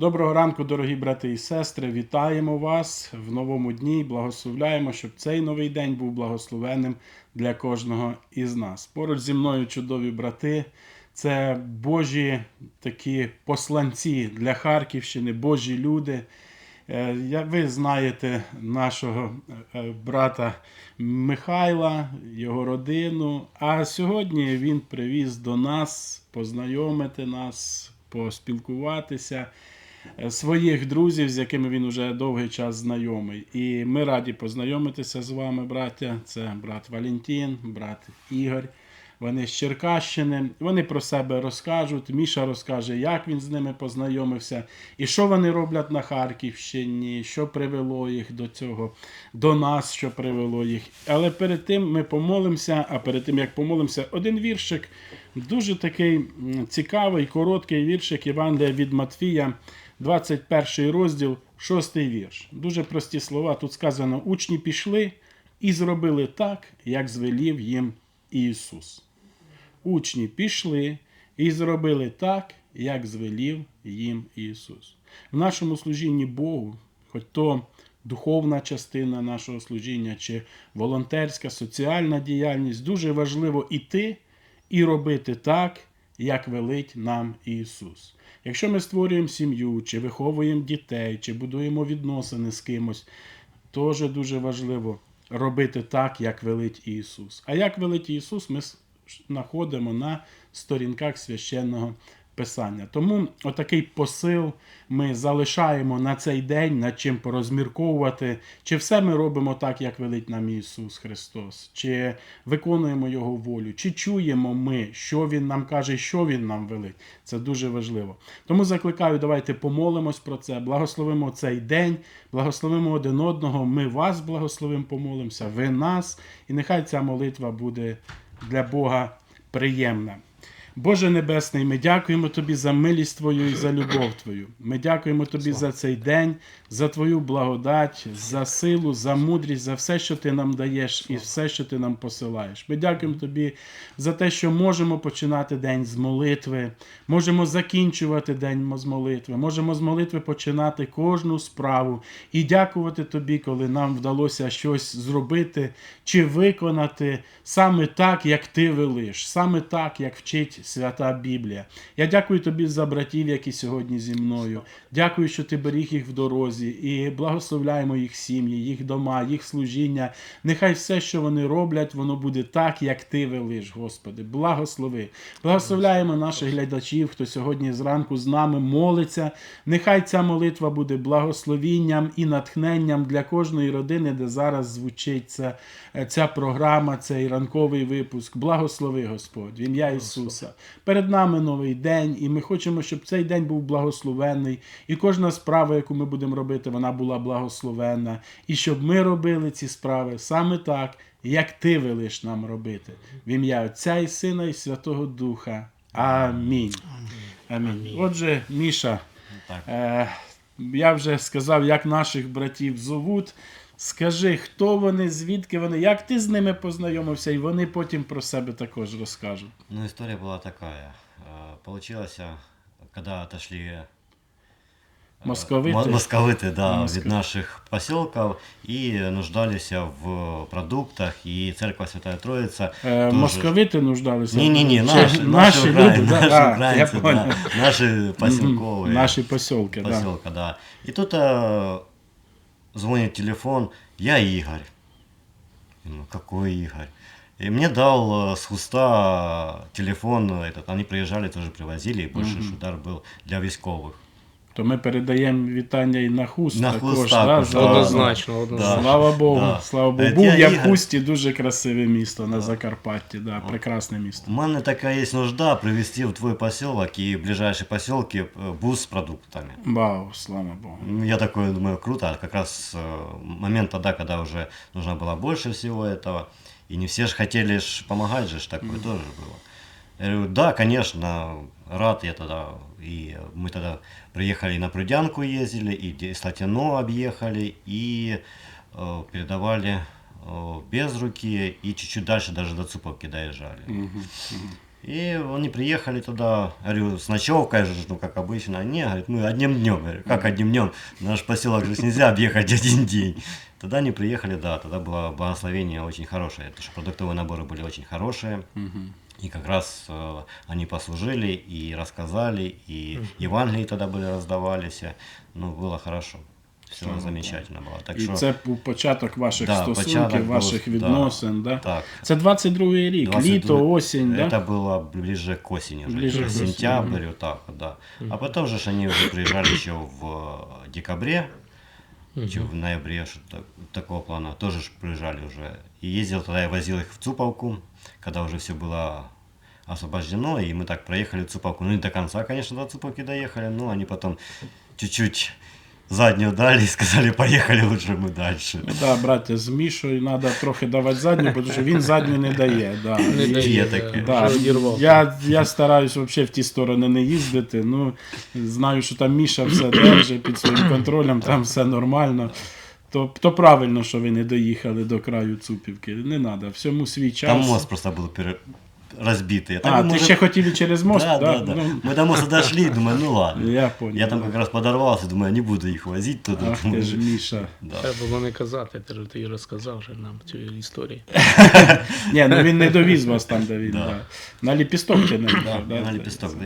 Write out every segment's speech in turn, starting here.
Доброго ранку, дорогі брати і сестри. Вітаємо вас в новому дні. і Благословляємо, щоб цей новий день був благословенним для кожного із нас. Поруч зі мною чудові брати. Це Божі такі посланці для Харківщини, Божі люди. Е, Ви знаєте нашого е, брата Михайла, його родину. А сьогодні він привіз до нас познайомити нас, поспілкуватися своїх друзів, з якими він уже довгий час знайомий. І ми раді познайомитися з вами, браття. Це брат Валентин, брат Ігор. Вони з Черкащини. Вони про себе розкажуть. Міша розкаже, як він з ними познайомився, і що вони роблять на Харківщині, що привело їх до цього, до нас, що привело їх. Але перед тим ми помолимося, а перед тим як помолимося, один віршик, дуже такий цікавий, короткий віршик Євангелія від Матфія, 21 розділ, 6 вірш. Дуже прості слова. Тут сказано: учні пішли і зробили так, як звелів їм Ісус. Учні пішли і зробили так, як звелів їм Ісус. В нашому служінні Богу, хоч то духовна частина нашого служіння, чи волонтерська, соціальна діяльність, дуже важливо іти і робити так, як велить нам Ісус. Якщо ми створюємо сім'ю, чи виховуємо дітей, чи будуємо відносини з кимось, теж дуже важливо робити так, як велить Ісус. А як велить Ісус, ми знаходимо на сторінках священного Писання. Тому отакий посил ми залишаємо на цей день, над чим порозмірковувати, чи все ми робимо так, як велить нам Ісус Христос, чи виконуємо Його волю, чи чуємо ми, що Він нам каже, що Він нам велить. Це дуже важливо. Тому закликаю, давайте помолимось про це, благословимо цей день, благословимо один одного. Ми вас благословимо, помолимося, ви нас, і нехай ця молитва буде для Бога приємна. Боже Небесний, ми дякуємо Тобі за милість Твою і за любов Твою. Ми дякуємо Тобі за цей день, за Твою благодать, за силу, за мудрість, за все, що Ти нам даєш і все, що Ти нам посилаєш. Ми дякуємо Тобі за те, що можемо починати день з молитви, можемо закінчувати день з молитви, можемо з молитви починати кожну справу і дякувати Тобі, коли нам вдалося щось зробити чи виконати саме так, як Ти велиш, саме так, як вчить Свята Біблія. Я дякую Тобі за братів, які сьогодні зі мною. Дякую, що Ти беріг їх в дорозі і благословляємо їх сім'ї, їх дома, їх служіння. Нехай все, що вони роблять, воно буде так, як Ти велиш, Господи. Благослови. Благословляємо наших глядачів, хто сьогодні зранку з нами молиться. Нехай ця молитва буде благословінням і натхненням для кожної родини, де зараз звучить ця, ця програма, цей ранковий випуск. Благослови, Господь, в ім'я Ісуса. Перед нами новий день, і ми хочемо, щоб цей день був благословенний, і кожна справа, яку ми будемо робити, вона була благословенна. І щоб ми робили ці справи саме так, як ти велиш нам робити. В ім'я Отця і Сина і Святого Духа. Амінь. Амінь. Отже, Міша, Так. е, я вже сказав, як наших братів зовуть. Скажи, хто вони, звідки вони, як ти з ними познайомився, і вони потім про себе також розкажуть. Ну, история была такая. Э, Получилось, а, когда отошли э, Московиты? мо- московиты, да, Москвы. від наших поселков и нуждались в продуктах, и церковь Святая Троица. Е, тоже- Московити нуждалися? Не-не-не, Чи наши, наші, наши, люди, украин- да? наши А, я украинцы, понял. да, наши поселковые. Наші посілки, да. поселка, да. И тут э, звонит телефон, я Игорь. Ну, какой Игорь? И мне дал э, с хуста телефон этот, они приезжали, тоже привозили, и больше удар был для військовых То ми передаємо вітання і на хуст На також. Хуст да, також, за- да. Однозначно, однозначно. Слава Богу, Да. слава Богу. Е, Був я я в Ігор. Хусті, дуже красиве місто на Закарпатті, да, прекрасне У місто. мене такая есть нужда привезти в твой поселок и в ближайшие поселки э, бус с продуктами. Вау, слава Богу. Ну, Я такой думаю, круто, а как раз э, момент тогда, когда уже нужно было больше всего этого, и не все же хотели ж помогать же, ж такое тоже было. Я говорю, да, конечно, рад я тогда, и мы тогда приехали на Прудянку ездили, и Слатино объехали, и э, передавали э, без руки, и чуть-чуть дальше даже до Цуповки доезжали. И они приехали туда, говорю, с ночевкой же, ну как обычно. Не, говорит, мы одним днем. Говорю, как одним днем? Наш поселок же нельзя объехать один день. Тогда они приехали, да, тогда было благословение очень хорошее, потому что продуктовые наборы были очень хорошие. И как раз э, они послужили и рассказали, и Евангелии тогда были раздавались. Ну, было хорошо. Все Слава замечательно было. Так І що, це був початок ваших Да, стосунків, початок був, ваших да. відносин. Да? так. Це 22-й рік, 22 літо, осінь, да? Это было ближе к осени, уже, Ближе ближе к осени, сентябрь, вот так вот, да. А потом же ж они уже приезжали еще в э, декабре, еще в ноябре, что-то такого плана, тоже ж приезжали уже. И ездил тогда, я возил их в Цуповку, когда уже все было освобождено, и мы так проехали Цуповку. Ну, не до конца, конечно, до Цуповки доехали, но они потом чуть-чуть заднюю дали и сказали, поехали лучше мы дальше. Ну, да, браття, з Мішою треба трохи давати задню, тому що він задню не дає. Да. Не І- дає, таке. Да, я, я стараюсь взагалі в ті сторони не їздити. Ну, знаю, що там Міша все держить під своїм контролем, там все нормально. То, то правильно, що ви не доїхали до краю Цупівки. Не треба, всьому свій час. Там мост просто был пере- разбитый. а, Так мы ти уже- ще хотів і через мост? Да, да, да. Ну, Мы до моста дошли, думаю, ну ладно. я понял. Я там да. как раз подорвался, думаю, не буду их возить туда. Ах ти ж Міша. Да. Треба було не казати, ти ж ти розказав вже нам цю історію. Ні, ну він не довіз вас там, де він. Да. Да. На ліпісток ти не Да, їхав, да, на здається, лепесток да.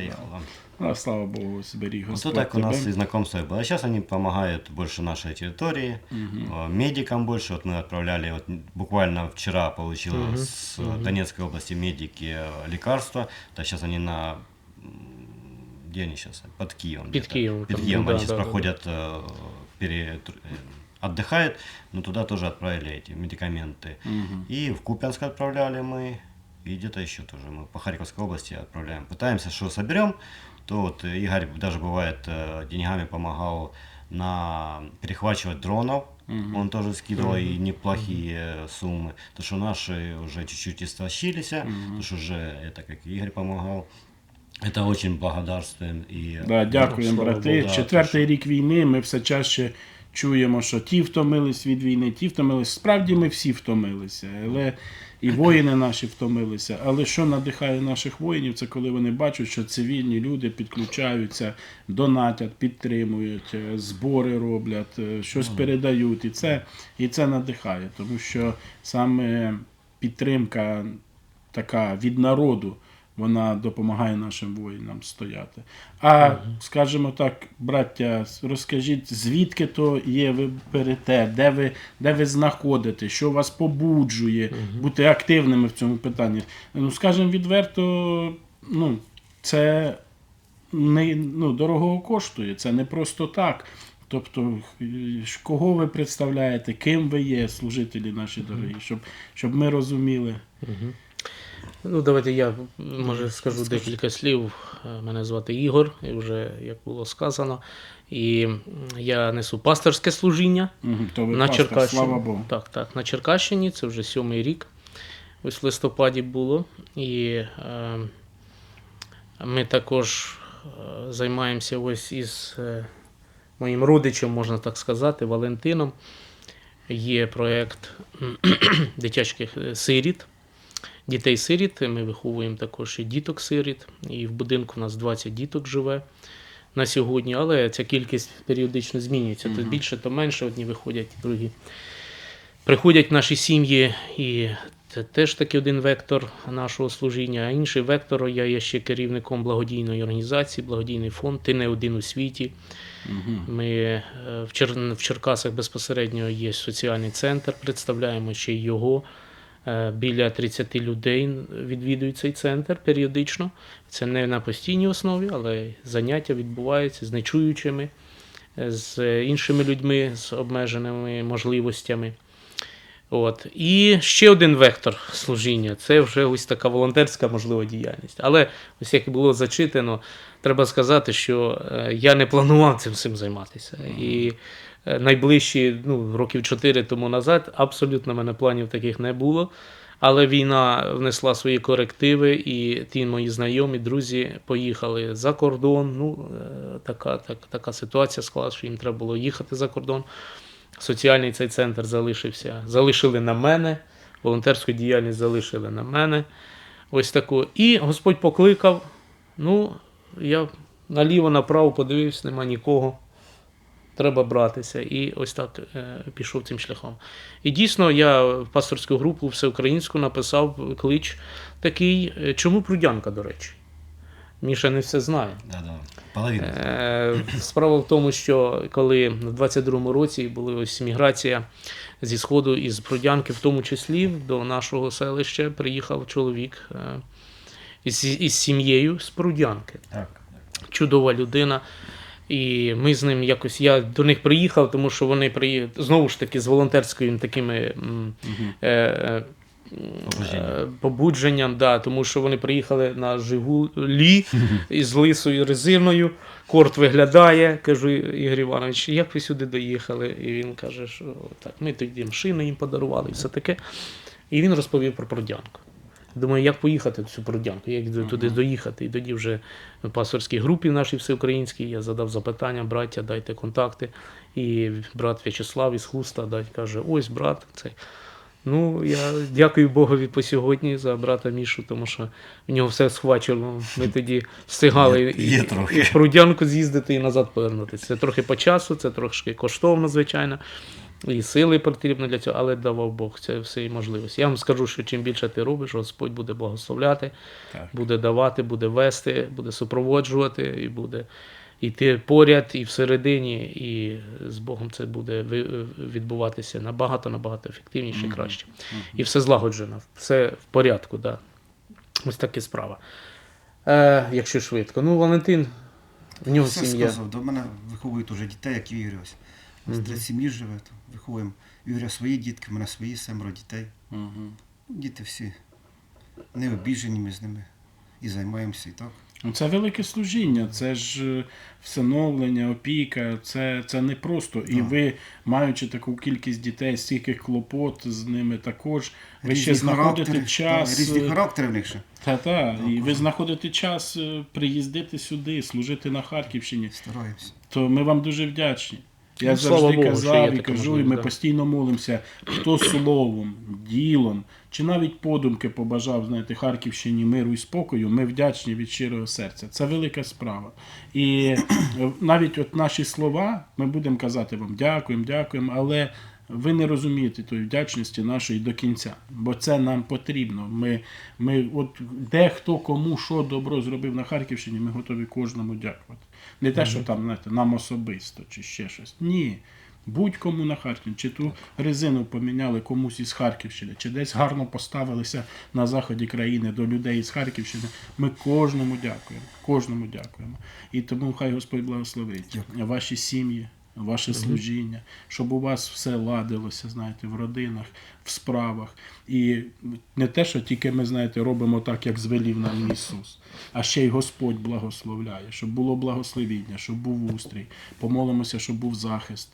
Да. А, слава Богу, Вот Господь так у нас тебе. и знакомство было. А сейчас они помогают больше нашей территории, э, медикам больше. Вот мы отправляли, вот буквально вчера получил с э, Донецкой области медики лекарства. Да, сейчас они на... Где они сейчас? Под Киевом. Под. Киевом Под Киевом да, они сейчас да, да, проходят, э, пере- отдыхают, но туда тоже отправили эти медикаменты. И в Купянск отправляли мы, и где-то еще тоже мы по Харьковской области отправляем. Пытаемся, что соберем, то вот э, Игорь даже бывает э, деньгами помогал на перехвачивать дронов, он тоже скидывал и неплохие э, суммы, потому что наши уже чуть-чуть истощились, потому что уже это как Игорь помогал. Это очень благодарствуем и Да, дякуємо, слава брати. Богу, да, Четвертий рік війни ми все чаще чуємо, що ті втомились від війни, ті втомились. Справді ми всі втомилися, але і воїни наші втомилися. Але що надихає наших воїнів, це коли вони бачать, що цивільні люди підключаються, донатять, підтримують, е, збори роблять, е, щось передають. І це, і це надихає, тому що саме підтримка така від народу, вона допомагає нашим воїнам стояти. А скажімо так, браття, розкажіть, звідки то є, ви берете, де ви, де ви знаходите, що вас побуджує бути активними в цьому питанні. Ну, скажімо відверто, ну, це не, ну, дорого коштує, це не просто так. Тобто, кого ви представляєте, ким ви є, служителі наші дорогі, щоб, щоб ми розуміли. Ну, давайте я може скажу декілька слів. Е, Мене звати Ігор, і вже як було сказано. І я несу пасторське служіння То ви на пастор, Черкащині. слава Богу. Так, так, на Черкащині, це вже сьомий рік. Ось в листопаді було. І е, ми також е, займаємося ось із е, моїм родичем, можна так сказати, Валентином. Є проєкт дитячих сиріт. Дітей-сиріт. Ми виховуємо також і діток-сиріт. І в будинку у нас 20 діток живе на сьогодні, але ця кількість періодично змінюється. То більше, то менше, одні виходять, другі. Приходять наші сім'ї, і це теж такий один вектор нашого служіння. А інший вектор, я є ще керівником благодійної організації, благодійний фонд. Ти не один у світі. Ми е, в Черкасах безпосередньо є соціальний центр, представляємо ще й його. Е, Біля 30 людей відвідують цей центр періодично. Це не на постійній основі, але заняття відбуваються з нечуючими, з іншими людьми з обмеженими можливостями. От. І ще один вектор служіння це вже ось така волонтерська можлива діяльність. Але ось як було зачитано, треба сказати, що е, я не планував цим всім займатися. І найближчі ну, років 4 тому назад абсолютно мене планів таких не було. Але війна внесла свої корективи, і ті мої знайомі, друзі поїхали за кордон. Ну, е, така, так, така ситуація склалася, що їм треба було їхати за кордон. Соціальний цей центр залишився. Залишили на мене, волонтерську діяльність залишили на мене. Ось таку. І Господь покликав. Ну, я наліво, направо подивився, нема нікого. Треба братися. І ось так е, пішов цим шляхом. І дійсно, я в пасторську групу всеукраїнську написав клич такий. е, Чому прудянка, до речі? Міша не все знає. Да, да. Половина. Е, Справа в тому, що коли в 22-му році була ось міграція зі сходу із Бродянки, в тому числі до нашого селища приїхав чоловік із, із сім'єю з Бродянки. Так. Чудова людина. І ми з ним якось я до них приїхав, тому що вони приїхали знову ж таки з волонтерськими такими е, е, Побудженням. е, побудженням, да, тому що вони приїхали на Жигулі із лисою резиною. Корт виглядає, кажу Ігор Іванович, як ви сюди доїхали? І він каже, що так, ми тоді шини їм подарували і все таке. І він розповів про Продянку. Думаю, як поїхати в цю Продянку, як до- туди доїхати. І тоді вже в пасторській групі нашій всеукраїнській я задав запитання, браття, дайте контакти. І брат В'ячеслав із Хуста дай, каже: ось брат, цей. Ну, я дякую Богові по сьогодні за брата Мішу, тому що в нього все схвачено. Ми тоді встигали Є- і, є трохи. і в Прудянку з'їздити і назад повернутися. Це трохи по часу, це трошки коштовно, звичайно. І сили потрібно для цього, але давав Бог це все і можливості. Я вам скажу, що чим більше ти робиш, Господь буде благословляти, Так. буде давати, буде вести, буде супроводжувати і буде йти поряд і всередині, і з Богом це буде відбуватися набагато набагато ефективніше і краще. І все злагоджено, все в порядку. Да. Ось така справа. Е, якщо швидко. Ну, Валентин, в нього сім'я. сказав. До мене виховують уже дітей, як і Ігор У три сім'ї живе, то виховуємо. У свої дітки, мене свої семеро дітей. Ну, Діти всі не обіжені ми з ними. І займаємося і так. Ну, Це велике служіння, це ж е, всиновлення, опіка, це, це не просто. І Так. ви, маючи таку кількість дітей, стільки клопот з ними також, ви Різні ще знаходите характери, час. різні е, характери в них ще. Та, та, і ви знаходите час е, приїздити сюди, служити на Харківщині. Стараємося. То ми вам дуже вдячні. Я Ну, слава завжди Богу, казав і кажу, і ми да. постійно молимося, хто словом, ділом, чи навіть подумки побажав, знаєте, Харківщині миру і спокою, ми вдячні від щирого серця. Це велика справа. І навіть от наші слова, ми будемо казати вам дякуємо, дякуємо, але ви не розумієте тої вдячності нашої до кінця, бо це нам потрібно. Ми, ми от де хто кому що добро зробив на Харківщині, ми готові кожному дякувати. Не те, що там знаєте, нам особисто чи ще щось. Ні. Будь-кому на Харківщині, чи ту резину поміняли комусь із Харківщини, чи десь гарно поставилися на заході країни до людей із Харківщини. Ми кожному дякуємо. Кожному дякуємо. І тому хай Господь благословить ваші сім'ї, ваше служіння, щоб у вас все ладилося, знаєте, в родинах, в справах. І не те, що тільки ми, знаєте, робимо так, як звелів нам Ісус, а ще й Господь благословляє, щоб було благословіння, щоб був устрій. Помолимося, щоб був захист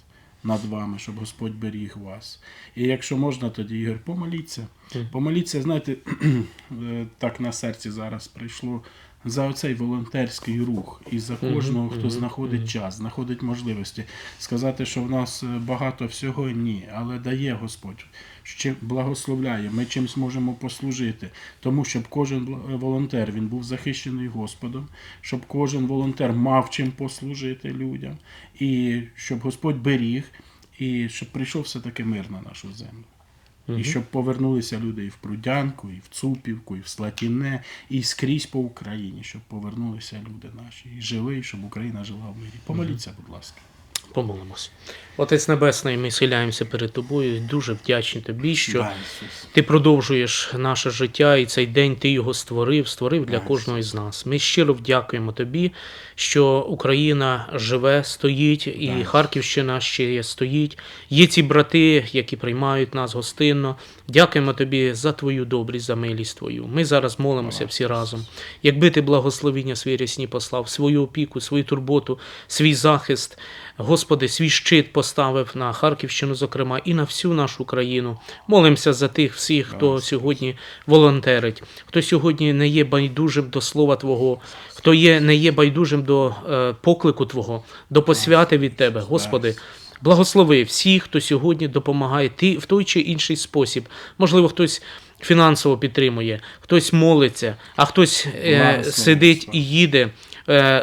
над вами, щоб Господь беріг вас. І якщо можна, тоді Ігор, помоліться. Помоліться, знаєте, е, так на серці зараз прийшло за оцей волонтерський рух і за кожного, хто знаходить час, знаходить можливості. Сказати, що в нас е, багато всього ні, але дає Господь. Ще благословляє, ми чимсь можемо послужити, тому щоб кожен волонтер він був захищений Господом, щоб кожен волонтер мав чим послужити людям, і щоб Господь беріг, і щоб прийшов все-таки мир на нашу землю. І щоб повернулися люди і в Прудянку, і в Цупівку, і в Слатіне, і скрізь по Україні, щоб повернулися люди наші і жили, і щоб Україна жила в мирі. Помоліться, будь ласка. Помолимось. Отець Небесний, ми схиляємося перед тобою. Дуже вдячні тобі, що ти продовжуєш наше життя, і цей день ти його створив, створив для кожного із нас. Ми щиро вдякуємо тобі, що Україна живе, стоїть, і Харківщина ще стоїть. Є ці брати, які приймають нас гостинно. Дякуємо тобі за твою добрість, за милість твою. Ми зараз молимося всі разом. Якби ти благословіння свої рясні послав, свою опіку, свою турботу, свій захист, Господи, свій щит поставив на Харківщину, зокрема, і на всю нашу країну. Молимося за тих всіх, хто сьогодні волонтерить, хто сьогодні не є байдужим до слова Твого, хто є, не є байдужим до е, поклику Твого, до посвяти від Тебе, Господи. Благослови всіх, хто сьогодні допомагає ти в той чи інший спосіб. Можливо, хтось фінансово підтримує, хтось молиться, а хтось е, сидить і їде,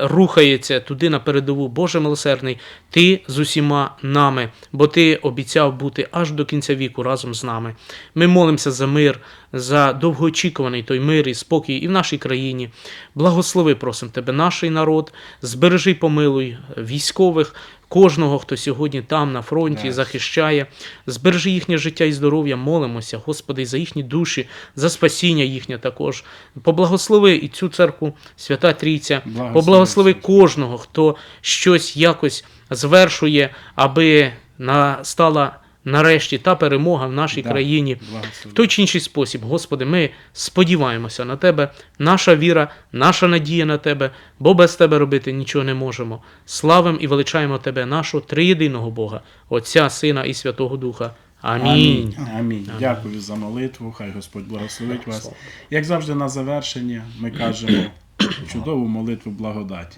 рухається туди на передову. Боже милосердний, ти з усіма нами, бо ти обіцяв бути аж до кінця віку разом з нами. Ми молимося за мир, за довгоочікуваний той мир і спокій і в нашій країні. Благослови, просимо тебе, наш народ, збережи, помилуй військових. Кожного, хто сьогодні там на фронті Так. захищає, збережи їхнє життя і здоров'я, молимося, Господи, за їхні душі, за спасіння їхнє також. Поблагослови і цю церкву, Свята Трійця, Благослови, поблагослови кожного, хто щось якось звершує, аби настала нарешті та перемога в нашій Да. країні. В той чи інший спосіб, Господи, ми сподіваємося на Тебе, наша віра, наша надія на Тебе, бо без Тебе робити нічого не можемо. Славим і величаємо Тебе, нашого триєдиного Бога, Отця, Сина і Святого Духа. Амінь. Амінь. Амінь. Дякую за молитву. Хай Господь благословить вас. Як завжди, на завершення ми кажемо чудову молитву благодаті.